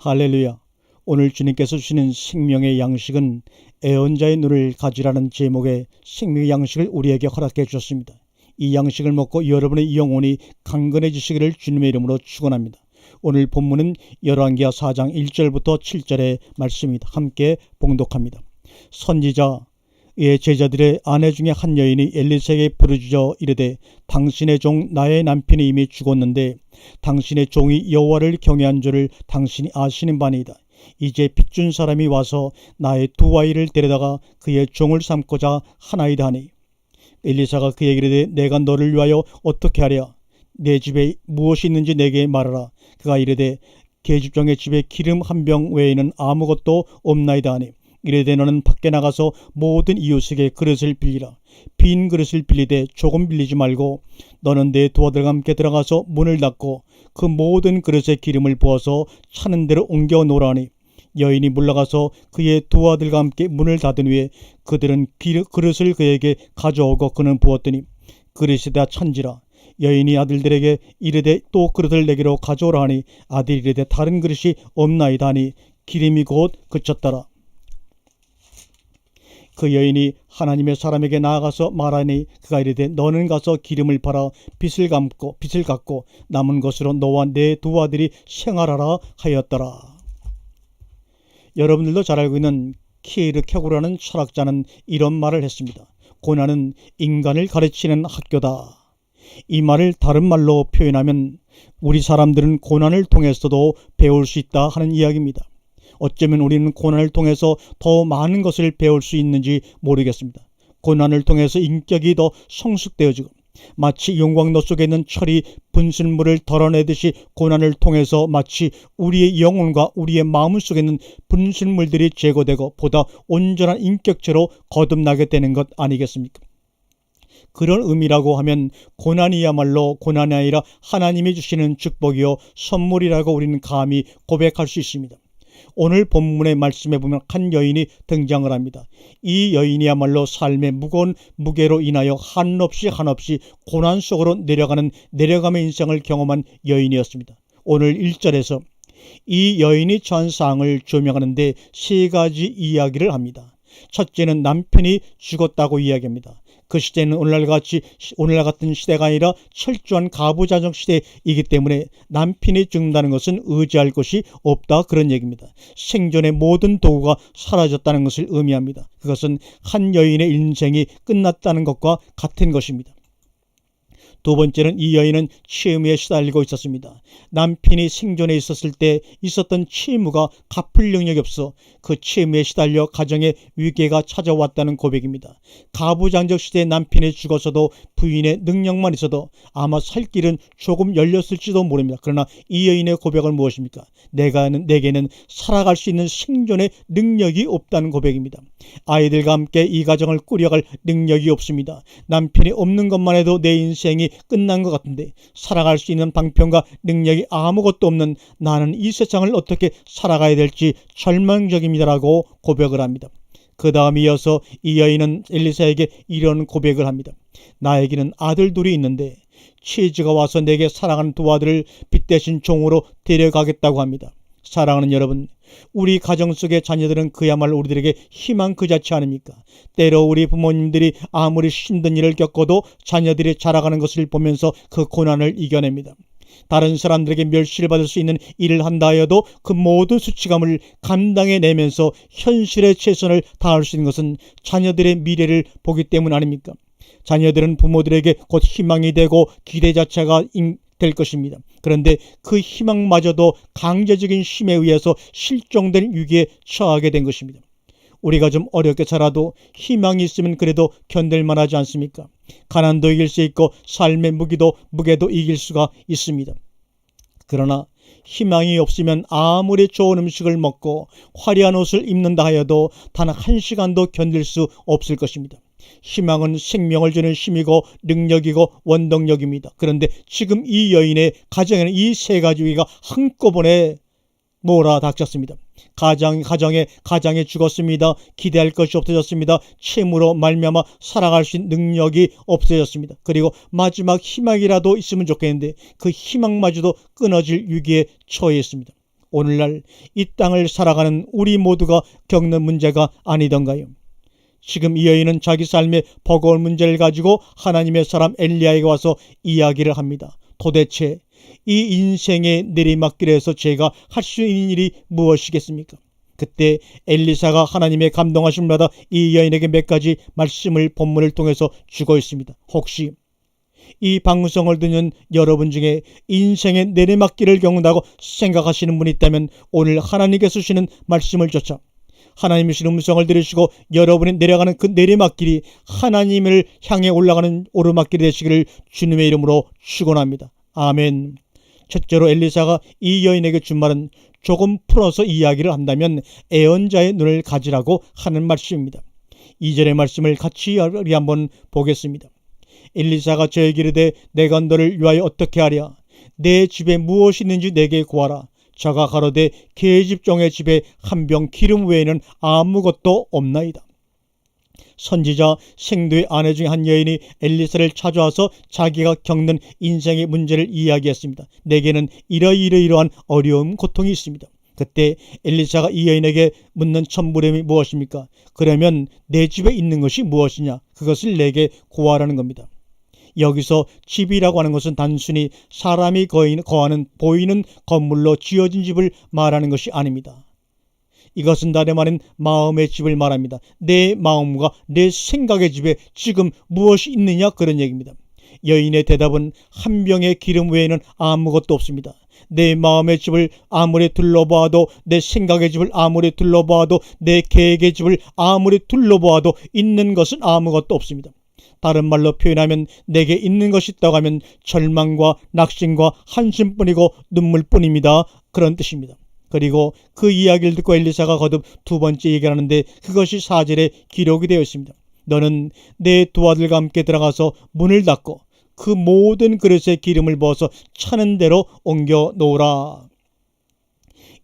할렐루야. 오늘 주님께서 주시는 생명의 양식은 애언자의 눈을 가지라는 제목의 생명의 양식을 우리에게 허락해 주셨습니다. 이 양식을 먹고 여러분의 영혼이 강건해지시기를 주님의 이름으로 축원합니다. 오늘 본문은 열왕기하 4장 1절부터 7절의 말씀입니다. 함께 봉독합니다. 선지자 의 제자들의 아내 중에 한 여인이 엘리세에게 부르짖어 이르되 당신의 종 나의 남편이 이미 죽었는데 당신의 종이 여호와를 경외한 줄을 당신이 아시는 바니이다. 이제 빚준 사람이 와서 나의 두 아이를 데려다가 그의 종을 삼고자 하나이다 하니. 엘리사가 그에게 이르되 내가 너를 위하여 어떻게 하랴? 내 집에 무엇이 있는지 내게 말하라. 그가 이르되 계집종의 집에 기름 한 병 외에는 아무것도 없나이다 하니 이르되 너는 밖에 나가서 모든 이웃에게 그릇을 빌리라. 빈 그릇을 빌리되 조금 빌리지 말고 너는 내 두 아들과 함께 들어가서 문을 닫고 그 모든 그릇에 기름을 부어서 차는 대로 옮겨 놓으라니. 여인이 물러가서 그의 두 아들과 함께 문을 닫은 후에 그들은 그릇을 그에게 가져오고 그는 부었더니 그릇이 다 찬지라. 여인이 아들들에게 이르되 또 그릇을 내게로 가져오라 하니 아들이 이르되 다른 그릇이 없나이다 하니 기름이 곧 그쳤더라 그 여인이 하나님의 사람에게 나아가서 말하니 그가 이르되 너는 가서 기름을 팔아 빚을 감고 빚을 갚고 남은 것으로 너와 내 두 아들이 생활하라 하였더라. 여러분들도 잘 알고 있는 키에르 켜구라는 철학자는 이런 말을 했습니다. 고난은 인간을 가르치는 학교다. 이 말을 다른 말로 표현하면 우리 사람들은 고난을 통해서도 배울 수 있다 하는 이야기입니다. 어쩌면 우리는 고난을 통해서 더 많은 것을 배울 수 있는지 모르겠습니다. 고난을 통해서 인격이 더 성숙되어지고 마치 용광로 속에 있는 철이 분실물을 덜어내듯이 고난을 통해서 마치 우리의 영혼과 우리의 마음 속에 있는 분실물들이 제거되고 보다 온전한 인격체로 거듭나게 되는 것 아니겠습니까? 그런 의미라고 하면 고난이야말로 고난이 아니라 하나님이 주시는 축복이요 선물이라고 우리는 감히 고백할 수 있습니다. 오늘 본문의 말씀에 보면 한 여인이 등장을 합니다. 이 여인이야말로 삶의 무거운 무게로 인하여 한없이 한없이 고난 속으로 내려가는 내려감의 인생을 경험한 여인이었습니다. 오늘 1절에서 이 여인이 처한 상을 조명하는데 세 가지 이야기를 합니다. 첫째는 남편이 죽었다고 이야기합니다. 그 시대는 오늘날 같이 오늘날 같은 시대가 아니라 철저한 가부자적 시대이기 때문에 남편이 죽는다는 것은 의지할 것이 없다 그런 얘기입니다. 생존의 모든 도구가 사라졌다는 것을 의미합니다. 그것은 한 여인의 인생이 끝났다는 것과 같은 것입니다. 두 번째는 이 여인은 채무에 시달리고 있었습니다. 남편이 생존해 있었을 때 있었던 채무가 갚을 능력이 없어 그 채무에 시달려 가정의 위계가 찾아왔다는 고백입니다. 가부장적 시대에 남편이 죽어서도 부인의 능력만 있어도 아마 살 길은 조금 열렸을지도 모릅니다. 그러나 이 여인의 고백은 무엇입니까? 내가는 내게는 살아갈 수 있는 생존의 능력이 없다는 고백입니다. 아이들과 함께 이 가정을 꾸려갈 능력이 없습니다. 남편이 없는 것만 해도 내 인생이 끝난 것 같은데 살아갈 수 있는 방편과 능력이 아무것도 없는 나는 이 세상을 어떻게 살아가야 될지 절망적입니다라고 고백을 합니다. 그 다음 이어서 이 여인은 엘리사에게 이런 고백을 합니다. 나에게는 아들 둘이 있는데 치즈가 와서 내게 사랑하는 두 아들을 빚 대신 종으로 데려가겠다고 합니다. 사랑하는 여러분, 우리 가정 속의 자녀들은 그야말로 우리들에게 희망 그 자체 아닙니까? 때로 우리 부모님들이 아무리 힘든 일을 겪어도 자녀들이 자라가는 것을 보면서 그 고난을 이겨냅니다. 다른 사람들에게 멸시를 받을 수 있는 일을 한다 하여도 그 모든 수치감을 감당해내면서 현실의 최선을 다할 수 있는 것은 자녀들의 미래를 보기 때문 아닙니까? 자녀들은 부모들에게 곧 희망이 되고 기대 자체가 될 것입니다. 그런데 그 희망마저도 강제적인 힘에 의해서 실종된 위기에 처하게 된 것입니다. 우리가 좀 어렵게 살아도 희망이 있으면 그래도 견딜 만하지 않습니까? 가난도 이길 수 있고 삶의 무기도 무게도 이길 수가 있습니다. 그러나 희망이 없으면 아무리 좋은 음식을 먹고 화려한 옷을 입는다 하여도 단 한 시간도 견딜 수 없을 것입니다. 희망은 생명을 주는 힘이고 능력이고 원동력입니다. 그런데 지금 이 여인의 가정에는 이 세 가지 위가 한꺼번에 몰아닥쳤습니다. 가정 가정에 가장에 죽었습니다. 기대할 것이 없어졌습니다. 채무로 말미암아 살아갈 수 있는 능력이 없어졌습니다. 그리고 마지막 희망이라도 있으면 좋겠는데 그 희망마저도 끊어질 위기에 처해 있습니다. 오늘날 이 땅을 살아가는 우리 모두가 겪는 문제가 아니던가요? 지금 이 여인은 자기 삶의 버거운 문제를 가지고 하나님의 사람 엘리야에게 와서 이야기를 합니다. 도대체 이 인생의 내리막길에서 제가 할 수 있는 일이 무엇이겠습니까? 그때 엘리사가 하나님의 감동하심을 받아 이 여인에게 몇 가지 말씀을 본문을 통해서 주고 있습니다. 혹시 이 방송을 듣는 여러분 중에 인생의 내리막길을 겪는다고 생각하시는 분이 있다면 오늘 하나님께서 주시는 말씀을 쫓아 하나님이 주시는 음성을 들으시고 여러분이 내려가는 그 내리막길이 하나님을 향해 올라가는 오르막길이 되시기를 주님의 이름으로 축원합니다. 아멘. 첫째로 엘리사가 이 여인에게 준 말은 조금 풀어서 이야기를 한다면 애언자의 눈을 가지라고 하는 말씀입니다. 이절의 말씀을 같이 한번 보겠습니다. 엘리사가 저에게 이르되 내가 너를 위하여 어떻게 하랴 내 집에 무엇이 있는지 내게 구하라 저가 가로되 계집종의 집에 한 병 기름 외에는 아무것도 없나이다. 선지자 생도의 아내 중한 여인이 엘리사를 찾아와서 자기가 겪는 인생의 문제를 이야기했습니다. 내게는 이러이러이러한 어려움, 고통이 있습니다. 그때 엘리사가 이 여인에게 묻는 첫 물음이 무엇입니까? 그러면 내 집에 있는 것이 무엇이냐? 그것을 내게 고하라는 겁니다. 여기서 집이라고 하는 것은 단순히 사람이 거하는 보이는 건물로 지어진 집을 말하는 것이 아닙니다. 이것은 다름 아닌 마음의 집을 말합니다. 내 마음과 내 생각의 집에 지금 무엇이 있느냐 그런 얘기입니다. 여인의 대답은 한 병의 기름 외에는 아무것도 없습니다. 내 마음의 집을 아무리 둘러보아도 내 생각의 집을 아무리 둘러보아도 내 계획의 집을 아무리 둘러보아도 있는 것은 아무것도 없습니다. 다른 말로 표현하면 내게 있는 것이 있다고 하면 절망과 낙심과 한심뿐이고 눈물뿐입니다. 그런 뜻입니다. 그리고 그 이야기를 듣고 엘리사가 거듭 두 번째 얘기를 하는데 그것이 사절에 기록이 되어 있습니다. 너는 내 두 아들과 함께 들어가서 문을 닫고 그 모든 그릇에 기름을 부어서 차는 대로 옮겨 놓으라.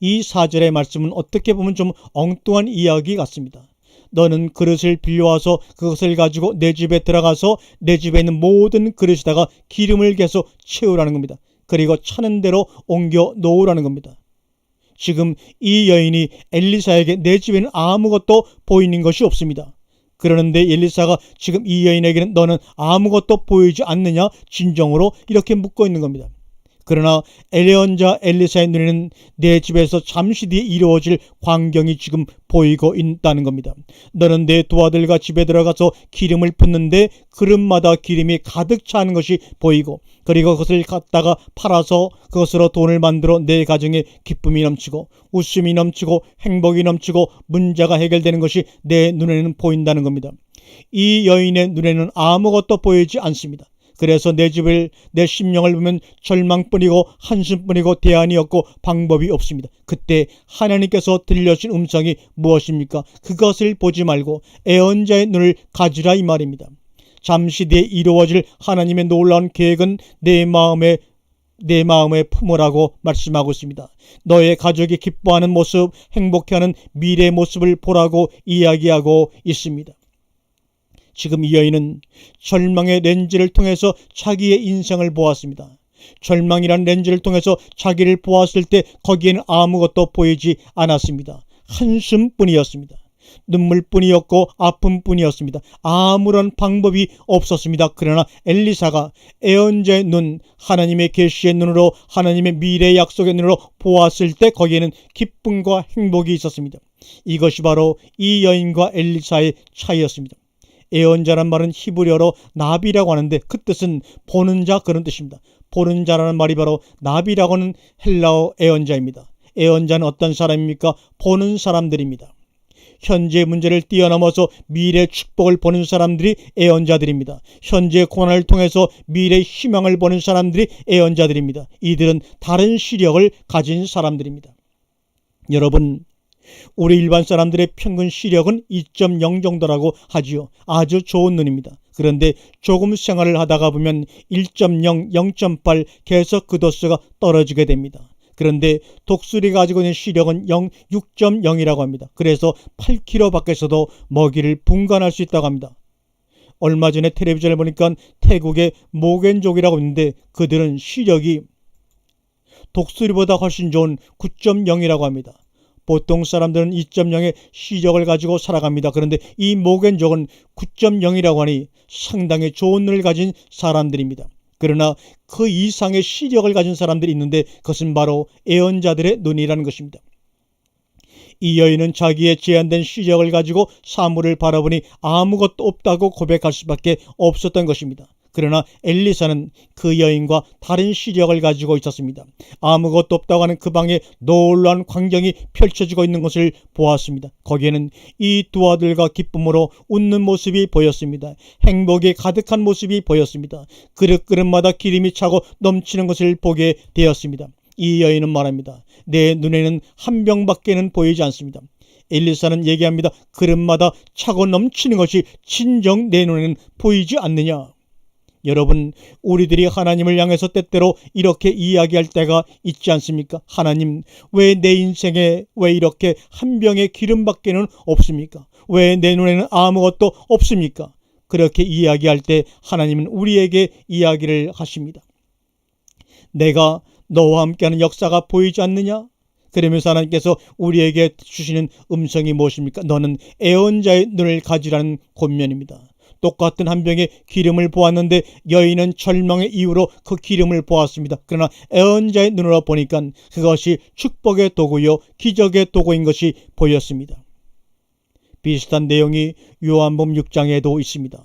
이 사절의 말씀은 어떻게 보면 좀 엉뚱한 이야기 같습니다. 너는 그릇을 빌려와서 그것을 가지고 내 집에 들어가서 내 집에 있는 모든 그릇에다가 기름을 계속 채우라는 겁니다. 그리고 차는 대로 옮겨 놓으라는 겁니다. 지금 이 여인이 엘리사에게 내 집에는 아무것도 보이는 것이 없습니다. 그러는데 엘리사가 지금 이 여인에게는 너는 아무것도 보이지 않느냐 진정으로 이렇게 묻고 있는 겁니다. 그러나 엘레온자 엘리사의 눈에는 내 집에서 잠시 뒤에 이루어질 광경이 지금 보이고 있다는 겁니다. 너는 내 두 아들과 집에 들어가서 기름을 붓는데 그릇마다 기름이 가득 차는 것이 보이고 그리고 그것을 갖다가 팔아서 그것으로 돈을 만들어 내 가정에 기쁨이 넘치고 웃음이 넘치고 행복이 넘치고 문제가 해결되는 것이 내 눈에는 보인다는 겁니다. 이 여인의 눈에는 아무것도 보이지 않습니다. 그래서 내 집을 내 심령을 보면 절망뿐이고 한숨뿐이고 대안이 없고 방법이 없습니다. 그때 하나님께서 들려주신 음성이 무엇입니까? 그것을 보지 말고 애언자의 눈을 가지라 이 말입니다. 잠시 뒤에 이루어질 하나님의 놀라운 계획은 내 마음에 내 마음에 품으라고 말씀하고 있습니다. 너의 가족이 기뻐하는 모습, 행복해하는 미래의 모습을 보라고 이야기하고 있습니다. 지금 이 여인은 절망의 렌즈를 통해서 자기의 인생을 보았습니다. 절망이란 렌즈를 통해서 자기를 보았을 때 거기에는 아무것도 보이지 않았습니다. 한숨뿐이었습니다. 눈물뿐이었고 아픔뿐이었습니다. 아무런 방법이 없었습니다. 그러나 엘리사가 애언자의 눈, 하나님의 계시의 눈으로 하나님의 미래 약속의 눈으로 보았을 때 거기에는 기쁨과 행복이 있었습니다. 이것이 바로 이 여인과 엘리사의 차이였습니다. 애언자란 말은 히브리어로 나비라고 하는데 그 뜻은 보는 자 그런 뜻입니다. 보는 자라는 말이 바로 나비라고 하는 헬라어 애언자입니다. 애언자는 어떤 사람입니까? 보는 사람들입니다. 현재 문제를 뛰어넘어서 미래 축복을 보는 사람들이 애언자들입니다. 현재 고난을 통해서 미래 희망을 보는 사람들이 애언자들입니다. 이들은 다른 시력을 가진 사람들입니다. 여러분, 우리 일반 사람들의 평균 시력은 2.0 정도라고 하지요. 아주 좋은 눈입니다. 그런데 조금 생활을 하다가 보면 1.0, 0.8 계속 그 도수가 떨어지게 됩니다. 그런데 독수리 가지고 있는 시력은 0, 6.0이라고 합니다. 그래서 8km 밖에서도 먹이를 분간할 수 있다고 합니다. 얼마 전에 텔레비전을 보니까 태국의 모겐족이라고 있는데 그들은 시력이 독수리보다 훨씬 좋은 9.0이라고 합니다. 보통 사람들은 2.0의 시력을 가지고 살아갑니다. 그런데 이 모겐족은 9.0이라고 하니 상당히 좋은 눈을 가진 사람들입니다. 그러나 그 이상의 시력을 가진 사람들이 있는데 그것은 바로 애언자들의 눈이라는 것입니다. 이 여인은 자기의 제한된 시력을 가지고 사물을 바라보니 아무것도 없다고 고백할 수밖에 없었던 것입니다. 그러나 엘리사는 그 여인과 다른 시력을 가지고 있었습니다. 아무것도 없다고 하는 그 방에 놀라운 광경이 펼쳐지고 있는 것을 보았습니다. 거기에는 이 두 아들과 기쁨으로 웃는 모습이 보였습니다. 행복이 가득한 모습이 보였습니다. 그릇 그릇마다 기름이 차고 넘치는 것을 보게 되었습니다. 이 여인은 말합니다. 내 눈에는 한 병밖에는 보이지 않습니다. 엘리사는 얘기합니다. 그릇마다 차고 넘치는 것이 진정 내 눈에는 보이지 않느냐. 여러분, 우리들이 하나님을 향해서 때때로 이렇게 이야기할 때가 있지 않습니까? 하나님, 왜 내 인생에 왜 이렇게 한 병의 기름밖에는 없습니까? 왜 내 눈에는 아무것도 없습니까? 그렇게 이야기할 때 하나님은 우리에게 이야기를 하십니다. 내가 너와 함께하는 역사가 보이지 않느냐? 그러면서 하나님께서 우리에게 주시는 음성이 무엇입니까? 너는 애언자의 눈을 가지라는 권면입니다. 똑같은 한 병의 기름을 보았는데 여인은 절망의 이유로 그 기름을 보았습니다. 그러나 애언자의 눈으로 보니까 그것이 축복의 도구요 기적의 도구인 것이 보였습니다. 비슷한 내용이 요한복음 6장에도 있습니다.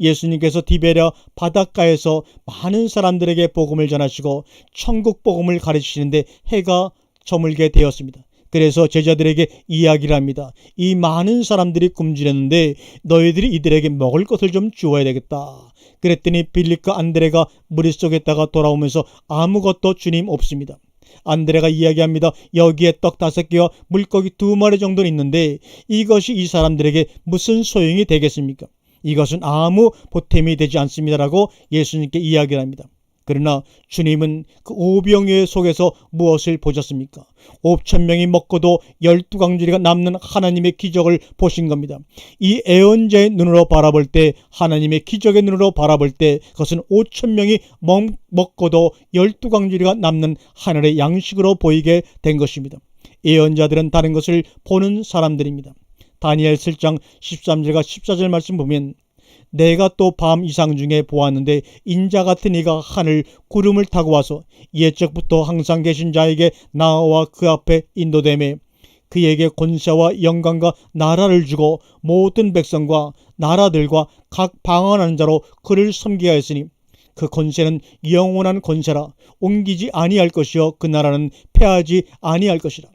예수님께서 디베랴 바닷가에서 많은 사람들에게 복음을 전하시고 천국 복음을 가르치시는데 해가 저물게 되었습니다. 그래서 제자들에게 이야기를 합니다. 이 많은 사람들이 굶주렸는데 너희들이 이들에게 먹을 것을 좀 주어야 되겠다. 그랬더니 빌립과 안드레가 머릿속에다가 돌아오면서 아무것도 주님 없습니다. 안드레가 이야기합니다. 여기에 떡 다섯 개와 물고기 두 마리 정도는 있는데 이것이 이 사람들에게 무슨 소용이 되겠습니까? 이것은 아무 보탬이 되지 않습니다라고 예수님께 이야기를 합니다. 그러나 주님은 그 오병이어 속에서 무엇을 보셨습니까? 옵천 명이 먹고도 열두 강주리가 남는 하나님의 기적을 보신 겁니다. 이 애언자의 눈으로 바라볼 때 하나님의 기적의 눈으로 바라볼 때 그것은 오천 명이 먹고도 열두 강주리가 남는 하늘의 양식으로 보이게 된 것입니다. 예언자들은 다른 것을 보는 사람들입니다. 다니엘 7장 13절과 14절 말씀 보면 내가 또 밤 이상 중에 보았는데 인자 같은 이가 하늘 구름을 타고 와서 예적부터 항상 계신 자에게 나와 그 앞에 인도됨에 그에게 권세와 영광과 나라를 주고 모든 백성과 나라들과 각 방언하는 자로 그를 섬기게 하였으니 그 권세는 영원한 권세라 옮기지 아니할 것이요 그 나라는 패하지 아니할 것이라.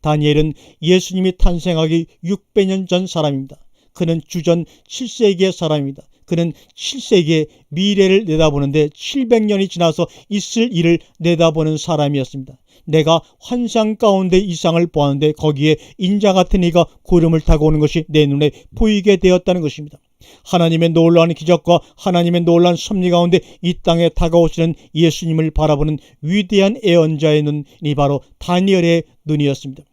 다니엘은 예수님이 탄생하기 600년 전 사람입니다. 그는 주전 7세기의 사람입니다. 그는 7세기의 미래를 내다보는데 700년이 지나서 있을 일을 내다보는 사람이었습니다. 내가 환상 가운데 이상을 보았는데 거기에 인자 같은 이가 구름을 타고 오는 것이 내 눈에 보이게 되었다는 것입니다. 하나님의 놀라운 기적과 하나님의 놀라운 섭리 가운데 이 땅에 다가오시는 예수님을 바라보는 위대한 애언자의 눈이 바로 다니엘의 눈이었습니다.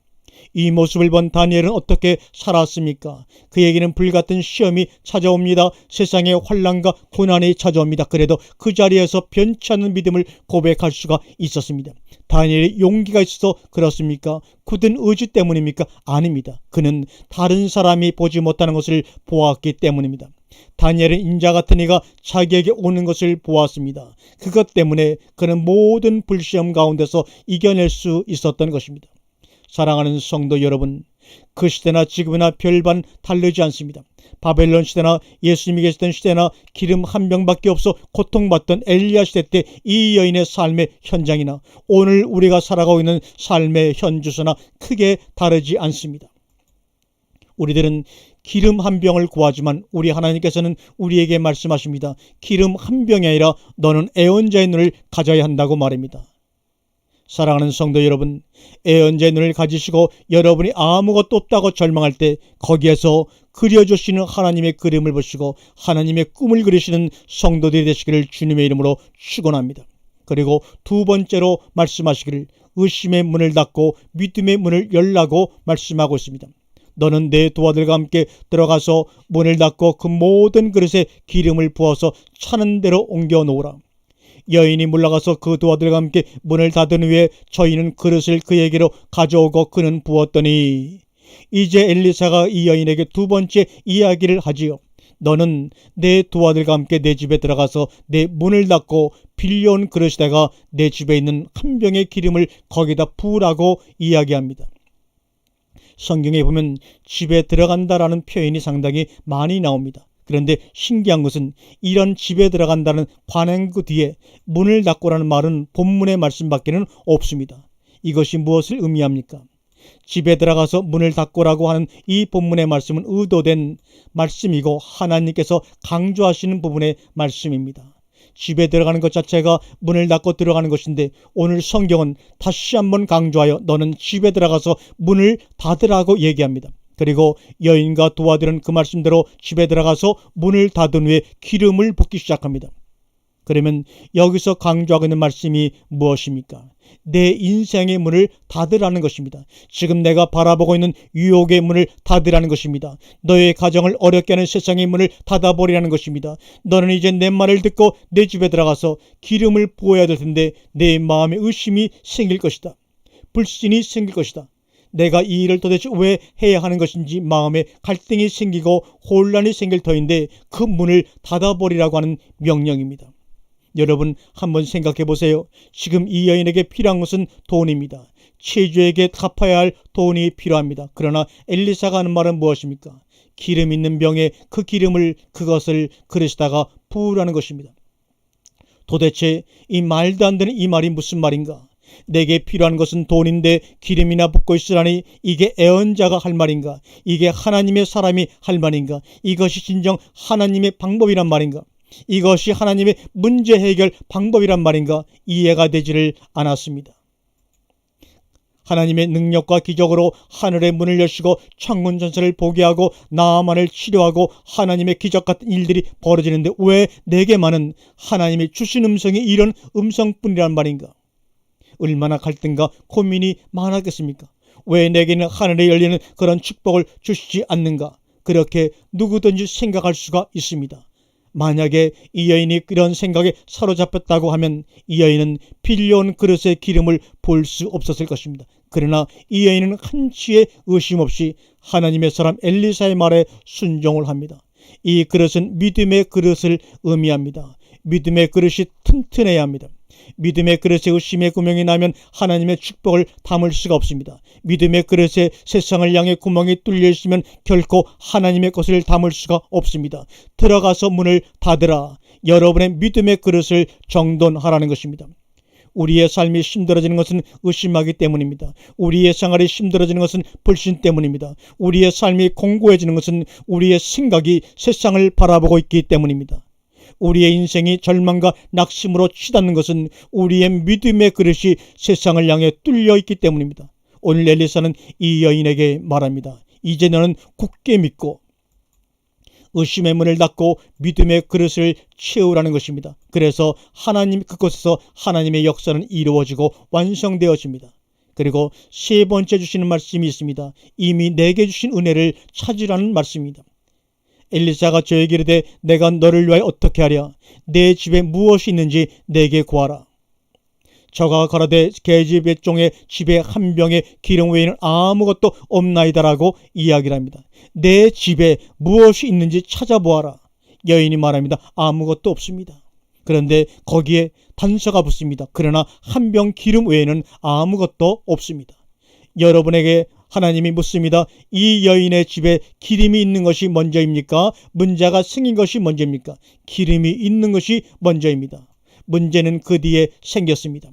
이 모습을 본 다니엘은 어떻게 살았습니까? 그에게는 불같은 시험이 찾아옵니다. 세상의 환란과 고난이 찾아옵니다. 그래도 그 자리에서 변치 않는 믿음을 고백할 수가 있었습니다. 다니엘이 용기가 있어서 그렇습니까? 굳은 의지 때문입니까? 아닙니다. 그는 다른 사람이 보지 못하는 것을 보았기 때문입니다. 다니엘은 인자 같은 이가 자기에게 오는 것을 보았습니다. 그것 때문에 그는 모든 불시험 가운데서 이겨낼 수 있었던 것입니다. 사랑하는 성도 여러분, 그 시대나 지금이나 별반 다르지 않습니다. 바벨론 시대나 예수님이 계시던 시대나 기름 한 병밖에 없어 고통받던 엘리야 시대 때 이 여인의 삶의 현장이나 오늘 우리가 살아가고 있는 삶의 현주소나 크게 다르지 않습니다. 우리들은 기름 한 병을 구하지만 우리 하나님께서는 우리에게 말씀하십니다. 기름 한 병이 아니라 너는 애원자의 눈을 가져야 한다고 말입니다. 사랑하는 성도 여러분, 애언제 눈을 가지시고 여러분이 아무것도 없다고 절망할 때 거기에서 그려주시는 하나님의 그림을 보시고 하나님의 꿈을 그리시는 성도들이 되시기를 주님의 이름으로 축원합니다. 그리고 두 번째로 말씀하시기를 의심의 문을 닫고 믿음의 문을 열라고 말씀하고 있습니다. 너는 내 도아들과 함께 들어가서 문을 닫고 그 모든 그릇에 기름을 부어서 차는 대로 옮겨 놓으라. 여인이 물러가서 그 두 아들과 함께 문을 닫은 후에 저희는 그릇을 그에게로 가져오고 그는 부었더니 이제 엘리사가 이 여인에게 두 번째 이야기를 하지요. 너는 내 두 아들과 함께 내 집에 들어가서 내 문을 닫고 빌려온 그릇에다가 내 집에 있는 한 병의 기름을 거기다 부으라고 이야기합니다. 성경에 보면 집에 들어간다라는 표현이 상당히 많이 나옵니다. 그런데 신기한 것은 이런 집에 들어간다는 관행구 뒤에 문을 닫고라는 말은 본문의 말씀밖에는 없습니다. 이것이 무엇을 의미합니까? 집에 들어가서 문을 닫고라고 하는 이 본문의 말씀은 의도된 말씀이고 하나님께서 강조하시는 부분의 말씀입니다. 집에 들어가는 것 자체가 문을 닫고 들어가는 것인데 오늘 성경은 다시 한번 강조하여 너는 집에 들어가서 문을 닫으라고 얘기합니다. 그리고 여인과 두 아들은 그 말씀대로 집에 들어가서 문을 닫은 후에 기름을 붓기 시작합니다. 그러면 여기서 강조하고 있는 말씀이 무엇입니까? 내 인생의 문을 닫으라는 것입니다. 지금 내가 바라보고 있는 유혹의 문을 닫으라는 것입니다. 너의 가정을 어렵게 하는 세상의 문을 닫아버리라는 것입니다. 너는 이제 내 말을 듣고 내 집에 들어가서 기름을 부어야 될 텐데 내 마음에 의심이 생길 것이다. 불신이 생길 것이다. 내가 이 일을 도대체 왜 해야 하는 것인지 마음에 갈등이 생기고 혼란이 생길 터인데 그 문을 닫아버리라고 하는 명령입니다. 여러분 한번 생각해 보세요. 지금 이 여인에게 필요한 것은 돈입니다. 체주에게 갚아야 할 돈이 필요합니다. 그러나 엘리사가 하는 말은 무엇입니까? 기름 있는 병에 그 기름을 그것을 그릇에다가 부으라는 것입니다. 도대체 이 말도 안 되는 이 말이 무슨 말인가? 내게 필요한 것은 돈인데 기름이나 붓고 있으라니 이게 애언자가 할 말인가? 이게 하나님의 사람이 할 말인가? 이것이 진정 하나님의 방법이란 말인가? 이것이 하나님의 문제 해결 방법이란 말인가? 이해가 되지를 않았습니다. 하나님의 능력과 기적으로 하늘의 문을 여시고 창문 전설을 보게 하고 나만을 치료하고 하나님의 기적 같은 일들이 벌어지는데 왜 내게만은 하나님이 주신 음성이 이런 음성뿐이란 말인가? 얼마나 갈등과 고민이 많았겠습니까? 왜 내게는 하늘에 열리는 그런 축복을 주시지 않는가? 그렇게 누구든지 생각할 수가 있습니다. 만약에 이 여인이 이런 생각에 사로잡혔다고 하면 이 여인은 빌려온 그릇의 기름을 볼 수 없었을 것입니다. 그러나 이 여인은 한치의 의심 없이 하나님의 사람 엘리사의 말에 순종을 합니다. 이 그릇은 믿음의 그릇을 의미합니다. 믿음의 그릇이 튼튼해야 합니다. 믿음의 그릇에 의심의 구멍이 나면 하나님의 축복을 담을 수가 없습니다. 믿음의 그릇에 세상을 향해 구멍이 뚫려 있으면 결코 하나님의 것을 담을 수가 없습니다. 들어가서 문을 닫으라. 여러분의 믿음의 그릇을 정돈하라는 것입니다. 우리의 삶이 힘들어지는 것은 의심하기 때문입니다. 우리의 생활이 힘들어지는 것은 불신 때문입니다. 우리의 삶이 공고해지는 것은 우리의 생각이 세상을 바라보고 있기 때문입니다. 우리의 인생이 절망과 낙심으로 치닫는 것은 우리의 믿음의 그릇이 세상을 향해 뚫려 있기 때문입니다. 오늘 엘리사는 이 여인에게 말합니다. 이제 너는 굳게 믿고 의심의 문을 닫고 믿음의 그릇을 채우라는 것입니다. 그래서 하나님 그곳에서 하나님의 역사는 이루어지고 완성되어집니다. 그리고 세 번째 주시는 말씀이 있습니다. 이미 내게 주신 은혜를 찾으라는 말씀입니다. 엘리사가 저에게 이르되 내가 너를 위하여 어떻게 하랴 내 집에 무엇이 있는지 내게 구하라 저가 가라되 계집의 종의 집에 한 병의 기름 외에는 아무것도 없나이다라고 이야기를 합니다. 내 집에 무엇이 있는지 찾아보아라. 여인이 말합니다. 아무것도 없습니다. 그런데 거기에 단서가 붙습니다. 그러나 한 병 기름 외에는 아무것도 없습니다. 여러분에게 하나님이 묻습니다. 이 여인의 집에 기름이 있는 것이 먼저입니까? 문제가 생긴 것이 먼저입니까? 기름이 있는 것이 먼저입니다. 문제는 그 뒤에 생겼습니다.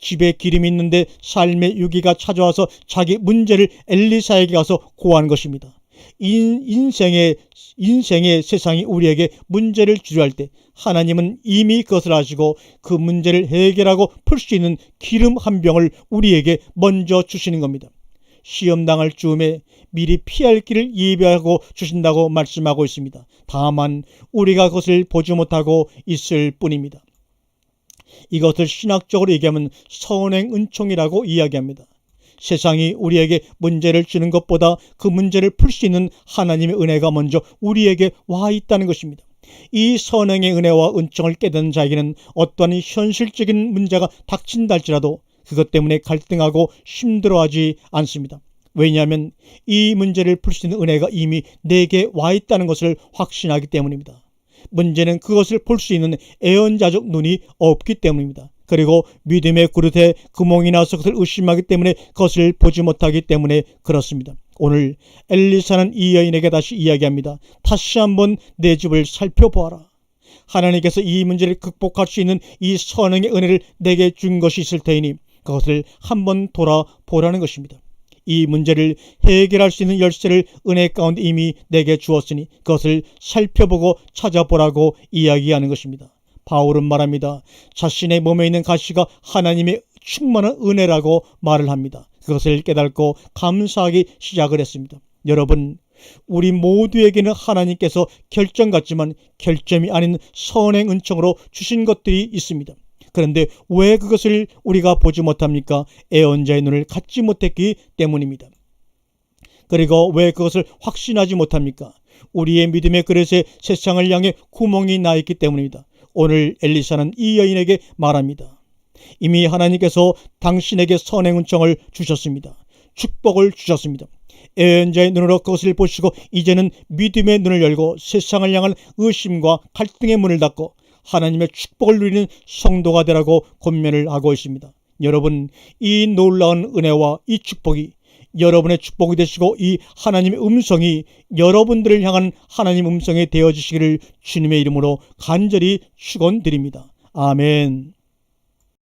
집에 기름이 있는데 삶의 유기가 찾아와서 자기 문제를 엘리사에게 가서 고한 것입니다. 인, 인생의 인생의 세상이 우리에게 문제를 주려할 때 하나님은 이미 그것을 아시고 그 문제를 해결하고 풀 수 있는 기름 한 병을 우리에게 먼저 주시는 겁니다. 시험 당할 즈음에 미리 피할 길을 예비하고 주신다고 말씀하고 있습니다. 다만 우리가 그것을 보지 못하고 있을 뿐입니다. 이것을 신학적으로 얘기하면 선행 은총이라고 이야기합니다. 세상이 우리에게 문제를 주는 것보다 그 문제를 풀 수 있는 하나님의 은혜가 먼저 우리에게 와 있다는 것입니다. 이 선행의 은혜와 은총을 깨닫는 자에게는 어떠한 현실적인 문제가 닥친다 할지라도 그것 때문에 갈등하고 힘들어하지 않습니다. 왜냐하면 이 문제를 풀 수 있는 은혜가 이미 내게 와 있다는 것을 확신하기 때문입니다. 문제는 그것을 볼 수 있는 애언자적 눈이 없기 때문입니다. 그리고 믿음의 그릇에 구멍이 나서 그것을 의심하기 때문에 그것을 보지 못하기 때문에 그렇습니다. 오늘 엘리사는 이 여인에게 다시 이야기합니다. 다시 한번 내 집을 살펴보아라. 하나님께서 이 문제를 극복할 수 있는 이 선행의 은혜를 내게 준 것이 있을 테이니 그것을 한번 돌아보라는 것입니다. 이 문제를 해결할 수 있는 열쇠를 은혜 가운데 이미 내게 주었으니 그것을 살펴보고 찾아보라고 이야기하는 것입니다. 바울은 말합니다. 자신의 몸에 있는 가시가 하나님의 충만한 은혜라고 말을 합니다. 그것을 깨닫고 감사하기 시작을 했습니다. 여러분, 우리 모두에게는 하나님께서 결정 같지만 결점이 아닌 선행 은총으로 주신 것들이 있습니다. 그런데 왜 그것을 우리가 보지 못합니까? 애언자의 눈을 갖지 못했기 때문입니다. 그리고 왜 그것을 확신하지 못합니까? 우리의 믿음의 그릇에 세상을 향해 구멍이 나 있기 때문입니다. 오늘 엘리사는 이 여인에게 말합니다. 이미 하나님께서 당신에게 선행 은총을 주셨습니다. 축복을 주셨습니다. 애언자의 눈으로 그것을 보시고 이제는 믿음의 눈을 열고 세상을 향한 의심과 갈등의 문을 닫고 하나님의 축복을 누리는 성도가 되라고 권면을 하고 있습니다. 여러분, 이 놀라운 은혜와 이 축복이 여러분의 축복이 되시고 이 하나님의 음성이 여러분들을 향한 하나님 음성이 되어지시기를 주님의 이름으로 간절히 축원드립니다. 아멘.